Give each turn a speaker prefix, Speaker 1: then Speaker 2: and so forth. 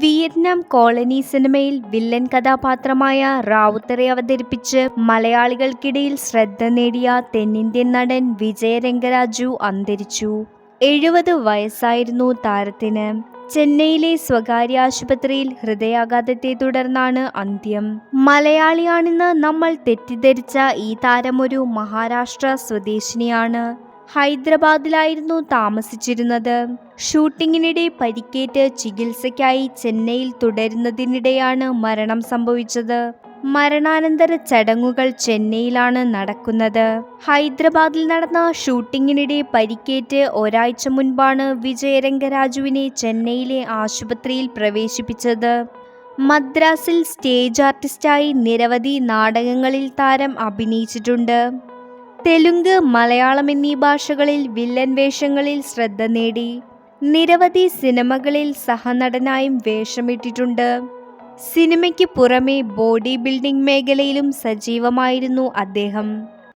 Speaker 1: Vietnam colony സിനിമയിൽ villain കഥാപാത്രമായ റാവുത്തറെ അവതരിപ്പിച്ച് മലയാളികൾക്കിടയിൽ ശ്രദ്ധ നേടിയ തെന്നിന്ത്യൻ നടൻ വിജയരംഗരാജു അന്തരിച്ചു. എഴുപത് വയസ്സായിരുന്നു താരത്തിന്. ചെന്നൈയിലെ സ്വകാര്യ ആശുപത്രിയിൽ ഹൃദയാഘാതത്തെ തുടർന്നാണ് അന്ത്യം. മലയാളിയാണെന്ന് നമ്മൾ തെറ്റിദ്ധരിച്ച ഈ താരം ഒരു മഹാരാഷ്ട്ര സ്വദേശിനിയാണ്. ഹൈദരാബാദിലായിരുന്നു താമസിച്ചിരുന്നത്. ഷൂട്ടിങ്ങിനിടെ പരിക്കേറ്റ് ചികിത്സയ്ക്കായി ചെന്നൈയിൽ തുടരുന്നതിനിടെയാണ് മരണം സംഭവിച്ചത്. മരണാനന്തര ചടങ്ങുകൾ ചെന്നൈയിലാണ് നടക്കുന്നത്. ഹൈദരാബാദിൽ നടന്ന ഷൂട്ടിങ്ങിനിടെ പരിക്കേറ്റ് ഒരാഴ്ച മുൻപാണ് വിജയരംഗരാജുവിനെ ചെന്നൈയിലെ ആശുപത്രിയിൽ പ്രവേശിപ്പിച്ചത്. മദ്രാസിൽ സ്റ്റേജ് ആർട്ടിസ്റ്റായി നിരവധി നാടകങ്ങളിൽ താരം അഭിനയിച്ചിട്ടുണ്ട്. തെലുങ്ക് മലയാളം എന്നീ ഭാഷകളിൽ വില്ലൻ വേഷങ്ങളിൽ ശ്രദ്ധ നേടി. നിരവധി സിനിമകളിൽ സഹനടനായും വേഷമിട്ടിട്ടുണ്ട്. സിനിമയ്ക്ക് പുറമെ ബോഡി ബിൽഡിംഗ് മേഖലയിലും സജീവമായിരുന്നു അദ്ദേഹം.